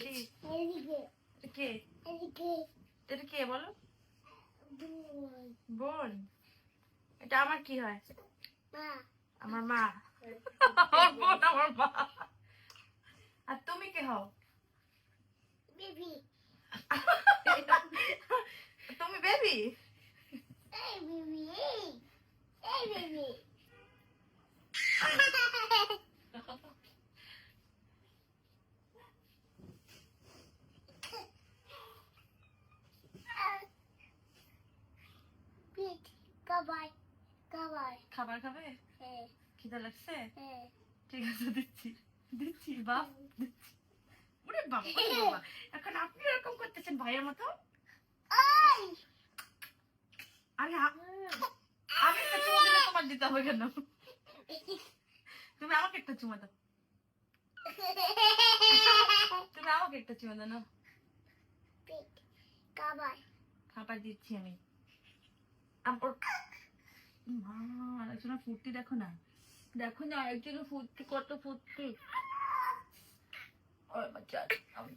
কি? কে? এটা কে বলো? বোন। এটা আমার কি হয়? মা। আমার মা। আমার বোন আমার মা। আর তুমি কে হও? বেবি। তুমি বেবি? এই বেবি এই বেবি। কাবাই কাবাই খাবার খাবে? হ্যাঁ। খিদা লাগছে? হ্যাঁ। ঠিক আছে দিচ্ছি। দিচ্ছি বাপ দিচ্ছি। ওরে ওরে বাবা। এখন আপনি এরকম করতেছেন ভাইয়ের মতো? আরে আমি একটা চুমা দিলে তোমার দিতে হবে কেন? তুমি আমাকে একটা চুমা দাও। তুমি আমাকে একটা চুমা দাও না? খাবার দিচ্ছি আমি। আম- ওর- মা একজনের ফুর্তি দেখো না। দেখো না একজনের ফুর্তি কত ফুর্তি। ওই বাচ্চা আমি